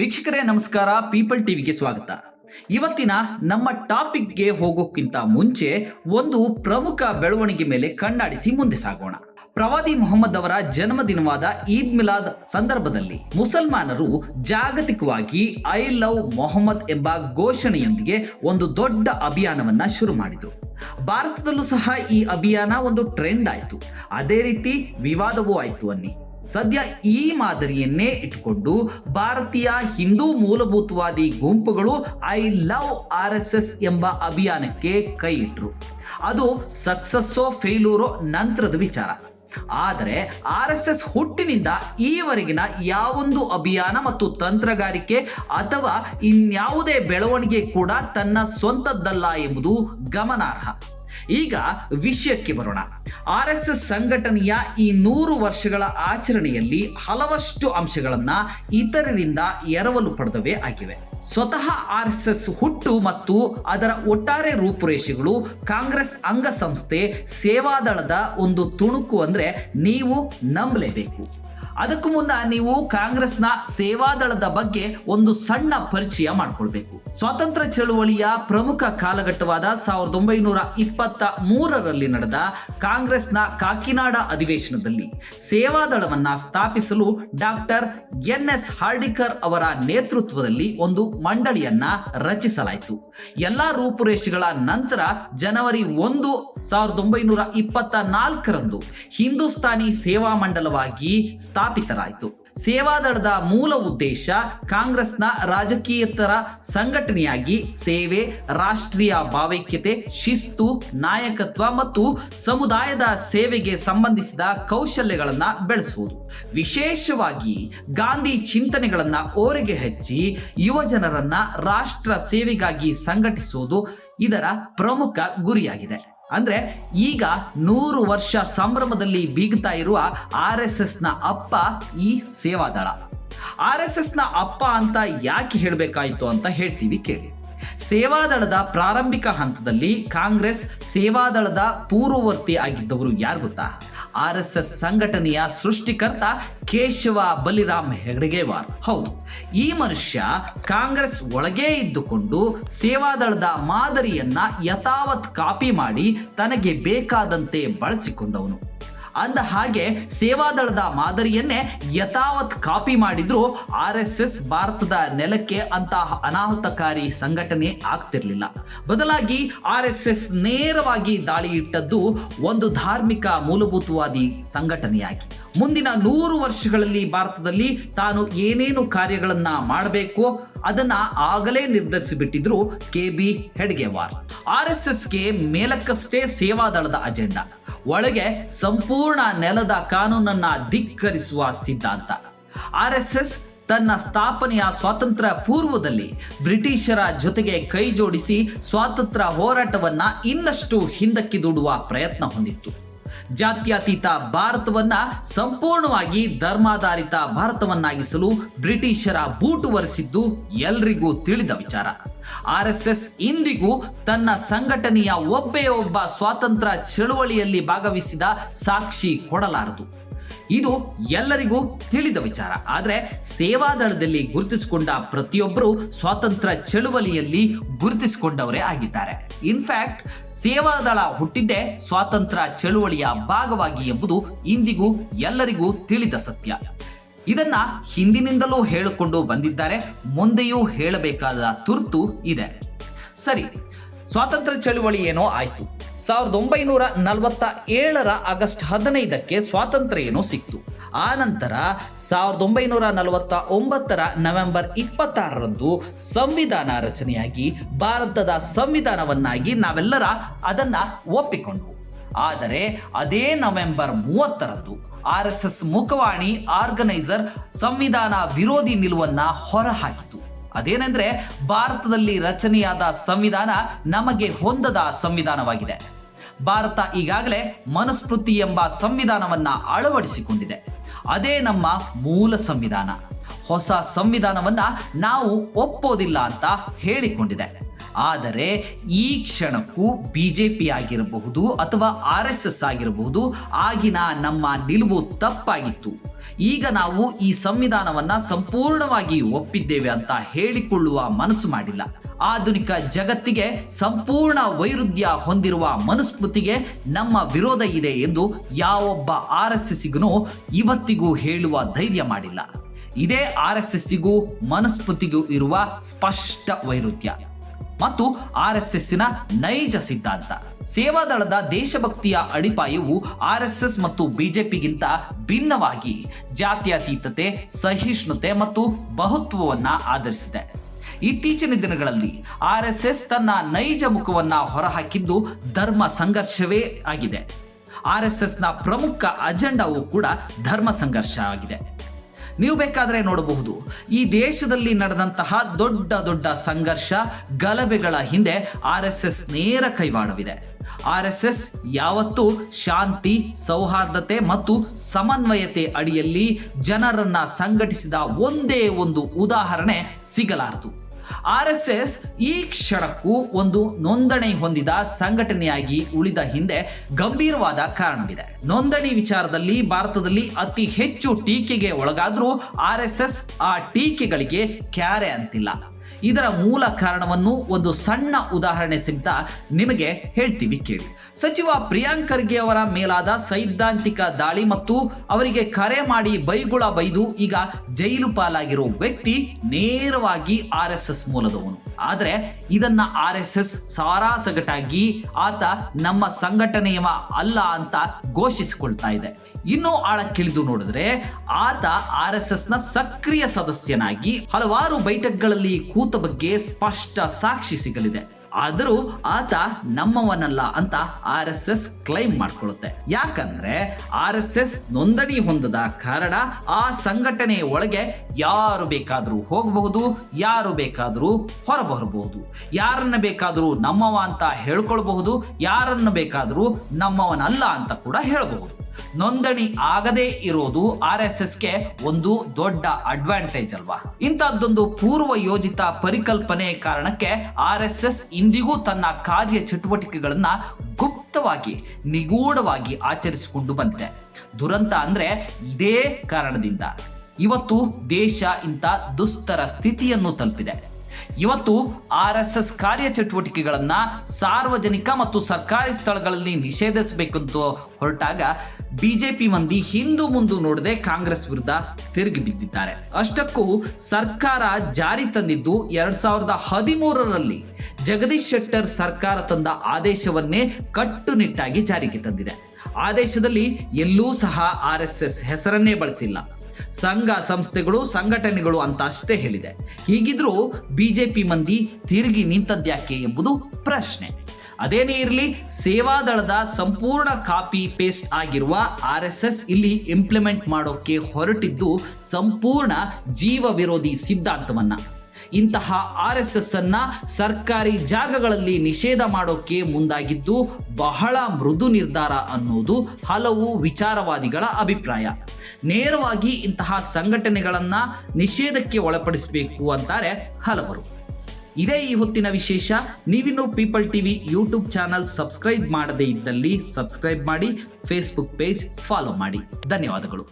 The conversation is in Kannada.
ವೀಕ್ಷಕರೇ, ನಮಸ್ಕಾರ. ಪೀಪಲ್ ಟಿವಿಗೆ ಸ್ವಾಗತ. ಇವತ್ತಿನ ನಮ್ಮ ಟಾಪಿಕ್ಗೆ ಹೋಗೋಕ್ಕಿಂತ ಮುಂಚೆ ಒಂದು ಪ್ರಮುಖ ಬೆಳವಣಿಗೆ ಮೇಲೆ ಕಣ್ಣಾಡಿಸಿ ಮುಂದೆ ಸಾಗೋಣ. ಪ್ರವಾದಿ ಮೊಹಮ್ಮದ್ ಅವರ ಜನ್ಮದಿನವಾದ ಈದ್ ಮಿಲಾದ್ ಸಂದರ್ಭದಲ್ಲಿ ಮುಸಲ್ಮಾನರು ಜಾಗತಿಕವಾಗಿ ಐ ಲವ್ ಮೊಹಮ್ಮದ್ ಎಂಬ ಘೋಷಣೆಯೊಂದಿಗೆ ಒಂದು ದೊಡ್ಡ ಅಭಿಯಾನವನ್ನ ಶುರು ಮಾಡಿದರು. ಭಾರತದಲ್ಲೂ ಸಹ ಈ ಅಭಿಯಾನ ಒಂದು ಟ್ರೆಂಡ್ ಆಯಿತು. ಅದೇ ರೀತಿ ವಿವಾದವೂ ಆಯಿತು ಅನ್ನಿ. ಸದ್ಯ ಈ ಮಾದರಿಯನ್ನೇ ಇಟ್ಟುಕೊಂಡು ಭಾರತೀಯ ಹಿಂದೂ ಮೂಲಭೂತವಾದಿ ಗುಂಪುಗಳು I love R S S ಎಂಬ ಅಭಿಯಾನಕ್ಕೆ ಕೈ ಇಟ್ರು. ಅದು ಸಕ್ಸಸ್ಸೋ ಫೇಲೂರೋ ನಂತರದ ವಿಚಾರ. ಆದರೆ ಆರ್ ಎಸ್ ಎಸ್ ಹುಟ್ಟಿನಿಂದ ಈವರೆಗಿನ ಯಾವೊಂದು ಅಭಿಯಾನ ಮತ್ತು ತಂತ್ರಗಾರಿಕೆ ಅಥವಾ ಇನ್ಯಾವುದೇ ಬೆಳವಣಿಗೆ ಕೂಡ ತನ್ನ ಸ್ವಂತದ್ದಲ್ಲ ಎಂಬುದು ಗಮನಾರ್ಹ. ಈಗ ವಿಷಯಕ್ಕೆ ಬರೋಣ. ಆರ್ ಎಸ್ ಎಸ್ ಸಂಘಟನೆಯ ಈ ನೂರು ವರ್ಷಗಳ ಆಚರಣೆಯಲ್ಲಿ ಹಲವಷ್ಟು ಅಂಶಗಳನ್ನ ಇತರರಿಂದ ಎರವಲು ಪಡೆದವೇ ಆಗಿವೆ. ಸ್ವತಃ ಆರ್ ಎಸ್ ಎಸ್ ಹುಟ್ಟು ಮತ್ತು ಅದರ ಒಟ್ಟಾರೆ ರೂಪುರೇಷೆಗಳು ಕಾಂಗ್ರೆಸ್ ಅಂಗಸಂಸ್ಥೆ ಸೇವಾದಳದ ಒಂದು ತುಣುಕು ಅಂದ್ರೆ ನೀವು ನಂಬಲೇಬೇಕು. ಅದಕ್ಕೂ ಮುನ್ನ ನೀವು ಕಾಂಗ್ರೆಸ್ನ ಸೇವಾದಳದ ಬಗ್ಗೆ ಒಂದು ಸಣ್ಣ ಪರಿಚಯ ಮಾಡಿಕೊಳ್ಬೇಕು. ಸ್ವಾತಂತ್ರ್ಯ ಚಳುವಳಿಯ ಪ್ರಮುಖ ಕಾಲಘಟ್ಟವಾದ ಸಾವಿರದ ಒಂಬೈನೂರ ಇಪ್ಪತ್ತ ಮೂರರಲ್ಲಿ ನಡೆದ ಕಾಂಗ್ರೆಸ್ನ ಕಾಕಿನಾಡ ಅಧಿವೇಶನದಲ್ಲಿ ಸೇವಾದಳವನ್ನ ಸ್ಥಾಪಿಸಲು ಡಾಕ್ಟರ್ ಎನ್ ಎಸ್ ಹಾರ್ಡಿಕರ್ ಅವರ ನೇತೃತ್ವದಲ್ಲಿ ಒಂದು ಮಂಡಳಿಯನ್ನ ರಚಿಸಲಾಯಿತು. ಎಲ್ಲಾ ರೂಪುರೇಷೆಗಳ ನಂತರ ಜನವರಿ ಒಂದು ಸಾವಿರದ ಒಂಬೈನೂರ ಇಪ್ಪತ್ತ ನಾಲ್ಕರಂದು ಹಿಂದೂಸ್ತಾನಿ ಸೇವಾ ಮಂಡಲವಾಗಿ ಸ್ಥಾಪಿತರಾಯಿತು. ಸೇವಾದಳದ ಮೂಲ ಉದ್ದೇಶ ಕಾಂಗ್ರೆಸ್ನ ರಾಜಕೀಯತರ ಸಂಘಟನೆಯಾಗಿ ಸೇವೆ, ರಾಷ್ಟ್ರೀಯ ಭಾವೈಕ್ಯತೆ, ಶಿಸ್ತು, ನಾಯಕತ್ವ ಮತ್ತು ಸಮುದಾಯದ ಸೇವೆಗೆ ಸಂಬಂಧಿಸಿದ ಕೌಶಲ್ಯಗಳನ್ನ ಬೆಳೆಸುವುದು. ವಿಶೇಷವಾಗಿ ಗಾಂಧಿ ಚಿಂತನೆಗಳನ್ನ ಓರೆಗೆ ಹಚ್ಚಿ ಯುವ ಜನರನ್ನ ರಾಷ್ಟ್ರ ಸೇವೆಗಾಗಿ ಸಂಘಟಿಸುವುದು ಇದರ ಪ್ರಮುಖ ಗುರಿಯಾಗಿದೆ. ಅಂದ್ರೆ ಈಗ ನೂರು ವರ್ಷ ಸಂಭ್ರಮದಲ್ಲಿ ಬೀಗ್ತಾ ಇರುವ ಆರ್ ಎಸ್ ಎಸ್ನ ಅಪ್ಪ ಈ ಸೇವಾದಳ. ಆರ್ ಎಸ್ ಎಸ್ನ ಅಪ್ಪ ಅಂತ ಯಾಕೆ ಹೇಳಬೇಕಾಯಿತು ಅಂತ ಹೇಳ್ತೀವಿ ಕೇಳಿ. ಸೇವಾದಳದ ಪ್ರಾರಂಭಿಕ ಹಂತದಲ್ಲಿ ಕಾಂಗ್ರೆಸ್ ಸೇವಾದಳದ ಪೂರ್ವವರ್ತಿ ಆಗಿದ್ದವರು ಯಾರು ಗೊತ್ತಾ? ಆರ್ ಎಸ್ ಎಸ್ ಸಂಘಟನೆಯ ಸೃಷ್ಟಿಕರ್ತ ಕೇಶವ ಬಲಿರಾಮ್ ಹೆಗಡೆಗೇವಾರ್. ಹೌದು, ಈ ಮನುಷ್ಯ ಕಾಂಗ್ರೆಸ್ ಒಳಗೇ ಇದ್ದುಕೊಂಡು ಸೇವಾದಳದ ಮಾದರಿಯನ್ನ ಯಥಾವತ್ ಕಾಪಿ ಮಾಡಿ ತನಗೆ ಬೇಕಾದಂತೆ ಬಳಸಿಕೊಂಡವನು. ಅಂದ ಹಾಗೆ ಸೇವಾದಳದ ಮಾದರಿಯನ್ನೇ ಯಥಾವತ್ ಕಾಪಿ ಮಾಡಿದ್ರು ಆರ್ ಎಸ್ ಭಾರತದ ನೆಲಕ್ಕೆ ಅಂತಹ ಅನಾಹುತಕಾರಿ ಸಂಘಟನೆ ಆಗ್ತಿರ್ಲಿಲ್ಲ. ಬದಲಾಗಿ ಆರ್ ಎಸ್ ಎಸ್ ನೇರವಾಗಿ ದಾಳಿ ಇಟ್ಟದ್ದು ಒಂದು ಧಾರ್ಮಿಕ ಮೂಲಭೂತವಾದಿ ಸಂಘಟನೆಯಾಗಿ. ಮುಂದಿನ ನೂರು ವರ್ಷಗಳಲ್ಲಿ ಭಾರತದಲ್ಲಿ ತಾನು ಏನೇನು ಕಾರ್ಯಗಳನ್ನ ಮಾಡಬೇಕು ಅದನ್ನ ಆಗಲೇ ನಿರ್ಧರಿಸಿಬಿಟ್ಟಿದ್ರು K B Hedgewar. R S ಎಸ್ಗೆ ಮೇಲಕ್ಕಷ್ಟೇ ಸೇವಾದಳದ ಅಜೆಂಡಾ. ಒಳಗೆ ಸಂಪೂರ್ಣ ನೆಲದ ಕಾನೂನನ್ನ ಧಿಕ್ಕರಿಸುವ ಸಿದ್ಧಾಂತ. ಆರ್ ಎಸ್ ತನ್ನ ಸ್ಥಾಪನೆಯ ಸ್ವಾತಂತ್ರ್ಯ ಪೂರ್ವದಲ್ಲಿ ಬ್ರಿಟಿಷರ ಜೊತೆಗೆ ಕೈ ಜೋಡಿಸಿ ಸ್ವಾತಂತ್ರ್ಯ ಹೋರಾಟವನ್ನ ಇನ್ನಷ್ಟು ಹಿಂದಕ್ಕೆ ದೂಡುವ ಪ್ರಯತ್ನ ಹೊಂದಿತ್ತು. ಜಾತ್ಯತೀತ ಭಾರತವನ್ನ ಸಂಪೂರ್ಣವಾಗಿ ಧರ್ಮಾಧಾರಿತ ಭಾರತವನ್ನಾಗಿಸಲು ಬ್ರಿಟಿಷರ ಬೂಟು ಒರೆಸಿದ್ದು ಎಲ್ರಿಗೂ ತಿಳಿದ ವಿಚಾರ. ಆರ್ ಎಸ್ ಎಸ್ ಇಂದಿಗೂ ತನ್ನ ಸಂಘಟನೆಯ ಒಬ್ಬೇ ಒಬ್ಬ ಸ್ವಾತಂತ್ರ್ಯ ಚಳುವಳಿಯಲ್ಲಿ ಭಾಗವಹಿಸಿದ ಸಾಕ್ಷಿ ಕೊಡಲಾರದು. ಇದು ಎಲ್ಲರಿಗೂ ತಿಳಿದ ವಿಚಾರ. ಆದರೆ ಸೇವಾದಳದಲ್ಲಿ ಗುರುತಿಸಿಕೊಂಡ ಪ್ರತಿಯೊಬ್ಬರು ಸ್ವಾತಂತ್ರ್ಯ ಚಳುವಳಿಯಲ್ಲಿ ಗುರುತಿಸಿಕೊಂಡವರೇ ಆಗಿದ್ದಾರೆ. ಇನ್ಫ್ಯಾಕ್ಟ್ ಸೇವಾದಳ ಹುಟ್ಟಿದ್ದೇ ಸ್ವಾತಂತ್ರ್ಯ ಚಳುವಳಿಯ ಭಾಗವಾಗಿ ಎಂಬುದು ಇಂದಿಗೂ ಎಲ್ಲರಿಗೂ ತಿಳಿದ ಸತ್ಯ. ಇದನ್ನ ಹಿಂದಿನಿಂದಲೂ ಹೇಳಿಕೊಂಡು ಬಂದಿದ್ದಾರೆ, ಮುಂದೆಯೂ ಹೇಳಬೇಕಾದ ತುರ್ತು ಇದೆ. ಸರಿ, ಸ್ವಾತಂತ್ರ್ಯ ಚಳುವಳಿ ಏನೋ ಆಯಿತು. ಸಾವಿರದ ಒಂಬೈನೂರ ನಲವತ್ತ ಏಳರ ಆಗಸ್ಟ್ ಹದಿನೈದಕ್ಕೆ ಸ್ವಾತಂತ್ರ್ಯ ಏನೋ ಸಿಕ್ತು. ಆ ನಂತರ ಸಾವಿರದ ಒಂಬೈನೂರ ನಲವತ್ತ ಒಂಬತ್ತರ ನವೆಂಬರ್ ಇಪ್ಪತ್ತಾರರಂದು ಸಂವಿಧಾನ ರಚನೆಯಾಗಿ, ಭಾರತದ ಸಂವಿಧಾನವನ್ನಾಗಿ ನಾವೆಲ್ಲರ ಅದನ್ನು ಒಪ್ಪಿಕೊಂಡ್ವು. ಆದರೆ ಅದೇ ನವೆಂಬರ್ ಮೂವತ್ತರಂದು ಆರ್ ಎಸ್ ಎಸ್ ಮುಖವಾಣಿ ಆರ್ಗನೈಸರ್ ಸಂವಿಧಾನ ವಿರೋಧಿ ನಿಲುವನ್ನ ಹೊರಹಾಕಿತು. ಅದೇನೆಂದ್ರೆ ಭಾರತದಲ್ಲಿ ರಚನೆಯಾದ ಸಂವಿಧಾನ ನಮಗೆ ಹೊಂದದ ಸಂವಿಧಾನವಾಗಿದೆ. ಭಾರತ ಈಗಾಗಲೇ ಮನುಸ್ಮೃತಿ ಎಂಬ ಸಂವಿಧಾನವನ್ನ ಅಳವಡಿಸಿಕೊಂಡಿದೆ. ಅದೇ ನಮ್ಮ ಮೂಲ ಸಂವಿಧಾನ. ಹೊಸ ಸಂವಿಧಾನವನ್ನ ನಾವು ಒಪ್ಪೋದಿಲ್ಲ ಅಂತ ಹೇಳಿಕೊಂಡಿದೆ. ಆದರೆ ಈ ಕ್ಷಣಕ್ಕೂ ಬಿ ಜೆ ಪಿ ಆಗಿರಬಹುದು ಅಥವಾ ಆರ್ ಎಸ್ ಎಸ್ ಆಗಿರಬಹುದು. ಆಗಿನ ನಮ್ಮ ನಿಲುವು ತಪ್ಪಾಗಿತ್ತು. ಈಗ ನಾವು ಈ ಸಂವಿಧಾನವನ್ನು ಸಂಪೂರ್ಣವಾಗಿ ಒಪ್ಪಿದ್ದೇವೆ ಅಂತ ಹೇಳಿಕೊಳ್ಳುವ ಮನಸ್ಸು ಮಾಡಿಲ್ಲ. ಆಧುನಿಕ ಜಗತ್ತಿಗೆ ಸಂಪೂರ್ಣ ವೈರುಧ್ಯ ಹೊಂದಿರುವ ಮನುಸ್ಮೃತಿಗೆ ನಮ್ಮ ವಿರೋಧ ಇದೆ ಎಂದು ಯಾವೊಬ್ಬ ಆರ್ ಎಸ್ ಎಸ್ಸಿಗೂ ಇವತ್ತಿಗೂ ಹೇಳುವ ಧೈರ್ಯ ಮಾಡಿಲ್ಲ. ಇದೇ ಆರ್ ಎಸ್ ಎಸ್ಸಿಗೂ ಮನುಸ್ಮೃತಿಗೂ ಇರುವ ಸ್ಪಷ್ಟ ವೈರುಧ್ಯ. ಮತ್ತು ಆರ್ ಎಸ್ ಎಸ್ಸಿನ ನೈಜ ಸಿದ್ಧಾಂತ. ಸೇವಾದಳದ ದೇಶಭಕ್ತಿಯ ಅಡಿಪಾಯವು ಆರ್ ಎಸ್ ಎಸ್ ಮತ್ತು ಬಿಜೆಪಿಗಿಂತ ಭಿನ್ನವಾಗಿ ಜಾತ್ಯತೀತತೆ, ಸಹಿಷ್ಣುತೆ ಮತ್ತು ಬಹುತ್ವವನ್ನ ಆಧರಿಸಿದೆ. ಇತ್ತೀಚಿನ ದಿನಗಳಲ್ಲಿ ಆರ್ ಎಸ್ ಎಸ್ ತನ್ನ ನೈಜ ಮುಖವನ್ನ ಹೊರಹಾಕಿದ್ದು ಧರ್ಮ ಸಂಘರ್ಷವೇ ಆಗಿದೆ. ಆರ್ ಎಸ್ ಎಸ್ನ ಪ್ರಮುಖ ಅಜೆಂಡಾವು ಕೂಡ ಧರ್ಮ ಸಂಘರ್ಷ ಆಗಿದೆ. ನೀವು ಬೇಕಾದರೆ ನೋಡಬಹುದು. ಈ ದೇಶದಲ್ಲಿ ನಡೆದಂತಹ ದೊಡ್ಡ ದೊಡ್ಡ ಸಂಘರ್ಷ ಗಲಭೆಗಳ ಹಿಂದೆ ಆರ್ ಎಸ್ ಎಸ್ ನೇರ ಕೈವಾಡವಿದೆ. ಆರ್ ಎಸ್ ಎಸ್ ಯಾವತ್ತೂ ಶಾಂತಿ, ಸೌಹಾರ್ದತೆ ಮತ್ತು ಸಮನ್ವಯತೆ ಅಡಿಯಲ್ಲಿ ಜನರನ್ನ ಸಂಘಟಿಸಿದ ಒಂದೇ ಒಂದು ಉದಾಹರಣೆ ಸಿಗಲಾರದು. ಆರ್ ಎಸ್ ಎಸ್ ಈ ಕ್ಷಣಕ್ಕೂ ಒಂದು ನೋಂದಣಿ ಹೊಂದಿದ ಸಂಘಟನೆಯಾಗಿ ಉಳಿದ ಹಿಂದೆ ಗಂಭೀರವಾದ ಕಾರಣವಿದೆ. ನೋಂದಣಿ ವಿಚಾರದಲ್ಲಿ ಭಾರತದಲ್ಲಿ ಅತಿ ಹೆಚ್ಚು ಟೀಕೆಗೆ ಒಳಗಾದರೂ ಆರ್ ಎಸ್ ಎಸ್ ಆ ಟೀಕೆಗಳಿಗೆ ಕ್ಯಾರೆ ಅಂತಿಲ್ಲ. ಇದರ ಮೂಲ ಕಾರಣವನ್ನು ಒಂದು ಸಣ್ಣ ಉದಾಹರಣೆ ಸಹಿತ ನಿಮಗೆ ಹೇಳ್ತೀವಿ ಕೇಳಿ. ಸಚಿವ ಪ್ರಿಯಾಂಕ್ ಖರ್ಗೆ ಅವರ ಮೇಲಾದ ಸೈದ್ಧಾಂತಿಕ ದಾಳಿ ಮತ್ತು ಅವರಿಗೆ ಕರೆ ಮಾಡಿ ಬೈಗುಳ ಬೈದು ಈಗ ಜೈಲು ಪಾಲಾಗಿರೋ ವ್ಯಕ್ತಿ ನೇರವಾಗಿ ಆರ್ ಎಸ್ ಎಸ್ ಮೂಲದವನು. ಆದರೆ ಇದನ್ನ ಆರ್ ಎಸ್ ಎಸ್ ಸಾರಾಸಗಟಾಗಿ ಆತ ನಮ್ಮ ಸಂಘಟನೆಯವ ಅಲ್ಲ ಅಂತ ಘೋಷಿಸಿಕೊಳ್ತಾ ಇದೆ. ಇನ್ನೂ ಆಳಕ್ಕಿಳಿದು ನೋಡಿದ್ರೆ ಆತ ಆರ್ ಎಸ್ ಎಸ್ನ ಸಕ್ರಿಯ ಸದಸ್ಯನಾಗಿ ಹಲವಾರು ಬೈಠಕ್ಗಳಲ್ಲಿ ಕೂತ ಬಗ್ಗೆ ಸ್ಪಷ್ಟ ಸಾಕ್ಷಿ ಸಿಗಲಿದೆ. ಆದರೂ ಆತ ನಮ್ಮವನಲ್ಲ ಅಂತ ಆರ್ ಎಸ್ ಎಸ್ ಕ್ಲೈಮ್ ಮಾಡಿಕೊಳ್ಳುತ್ತೆ. ಯಾಕಂದ್ರೆ ಆರ್ ಎಸ್ ಎಸ್ ನೋಂದಣಿ ಹೊಂದದ ಕಾರಣ ಆ ಸಂಘಟನೆಯ ಒಳಗೆ ಯಾರು ಬೇಕಾದರೂ ಹೋಗಬಹುದು, ಯಾರು ಬೇಕಾದರೂ ಹೊರಬರಬಹುದು. ಯಾರನ್ನ ಬೇಕಾದರೂ ನಮ್ಮವ ಅಂತ ಹೇಳ್ಕೊಳ್ಬಹುದು, ಯಾರನ್ನು ಬೇಕಾದರೂ ನಮ್ಮವನಲ್ಲ ಅಂತ ಕೂಡ ಹೇಳಬಹುದು. ನೋಂದಣಿ ಆಗದೇ ಇರೋದು ಆರ್ ಎಸ್ ಎಸ್ಗೆ ಒಂದು ದೊಡ್ಡ ಅಡ್ವಾಂಟೇಜ್ ಅಲ್ವಾ? ಇಂತಹದ್ದೊಂದು ಪೂರ್ವ ಯೋಜಿತ ಪರಿಕಲ್ಪನೆ ಕಾರಣಕ್ಕೆ ಆರ್ ಎಸ್ ಎಸ್ ಇಂದಿಗೂ ತನ್ನ ಕಾರ್ಯ ಚಟುವಟಿಕೆಗಳನ್ನ ಗುಪ್ತವಾಗಿ, ನಿಗೂಢವಾಗಿ ಆಚರಿಸಿಕೊಂಡು ಬಂದಿದೆ. ದುರಂತ ಅಂದ್ರೆ ಇದೇ ಕಾರಣದಿಂದ. ಇವತ್ತು ದೇಶ ಇಂಥ ದುಸ್ತರ ಸ್ಥಿತಿಯನ್ನು ತಲುಪಿದೆ. ಇವತ್ತು ಆರ್ ಎಸ್ ಎಸ್ ಕಾರ್ಯಚಟುವಟಿಕೆಗಳನ್ನ ಸಾರ್ವಜನಿಕ ಮತ್ತು ಸರ್ಕಾರಿ ಸ್ಥಳಗಳಲ್ಲಿ ನಿಷೇಧಿಸಬೇಕಂತ ಹೊರಟಾಗ ಬಿಜೆಪಿ ಮಂದಿ ಹಿಂದು ಮುಂದು ನೋಡದೆ ಕಾಂಗ್ರೆಸ್ ವಿರುದ್ಧ ತಿರುಗಿ ಬಿದ್ದಿದ್ದಾರೆ. ಅಷ್ಟಕ್ಕೂ ಸರ್ಕಾರ ಜಾರಿ ತಂದಿದ್ದು ಎರಡ್ ಸಾವಿರದ ಹದಿಮೂರರಲ್ಲಿ ಜಗದೀಶ್ ಶೆಟ್ಟರ್ ಸರ್ಕಾರ ತಂದ ಆದೇಶವನ್ನೇ ಕಟ್ಟುನಿಟ್ಟಾಗಿ ಜಾರಿಗೆ ತಂದಿದೆ. ಆದೇಶದಲ್ಲಿ ಎಲ್ಲೂ ಸಹ ಆರ್ ಎಸ್ ಎಸ್ ಹೆಸರನ್ನೇ ಬಳಸಿಲ್ಲ. ಸಂಘ ಸಂಸ್ಥೆಗಳು, ಸಂಘಟನೆಗಳು ಅಂತ ಅಷ್ಟೇ ಹೇಳಿದೆ. ಹೀಗಿದ್ರೂ ಬಿಜೆಪಿ ಮಂದಿ ತಿರುಗಿ ನಿಂತದ್ಯಾಕೆ ಎಂಬುದು ಪ್ರಶ್ನೆ. ಅದೇನೇ ಇರಲಿ, ಸೇವಾದಳದ ಸಂಪೂರ್ಣ ಕಾಪಿ ಪೇಸ್ಟ್ ಆಗಿರುವ ಆರ್ ಎಸ್ ಎಸ್ ಇಲ್ಲಿ ಇಂಪ್ಲಿಮೆಂಟ್ ಮಾಡೋಕೆ ಹೊರಟಿದ್ದು ಸಂಪೂರ್ಣ ಜೀವ ವಿರೋಧಿ ಸಿದ್ಧಾಂತವನ್ನ. ಇಂತಹ ಆರ್ ಎಸ್ ಎಸ್ ಅನ್ನ ಸರ್ಕಾರಿ ಜಾಗಗಳಲ್ಲಿ ನಿಷೇಧ ಮಾಡೋಕೆ ಮುಂದಾಗಿದ್ದು ಬಹಳ ಮೃದು ನಿರ್ಧಾರ ಅನ್ನೋದು ಹಲವು ವಿಚಾರವಾದಿಗಳ ಅಭಿಪ್ರಾಯ. ನೇರವಾಗಿ ಇಂತಹ ಸಂಘಟನೆಗಳನ್ನ ನಿಷೇಧಕ್ಕೆ ಒಳಪಡಿಸಬೇಕು ಅಂತಾರೆ ಹಲವರು. ಇದೇ ಈ ಹೊತ್ತಿನ ವಿಶೇಷ, ನೀವಿನ್ನು People TV YouTube channel subscribe ಮಾಡದೇ ಇದ್ದಲ್ಲಿ ಸಬ್ಸ್ಕ್ರೈಬ್ ಮಾಡಿ ಫೇಸ್ಬುಕ್ ಪೇಜ್ ಫಾಲೋ ಮಾಡಿ. ಧನ್ಯವಾದಗಳು.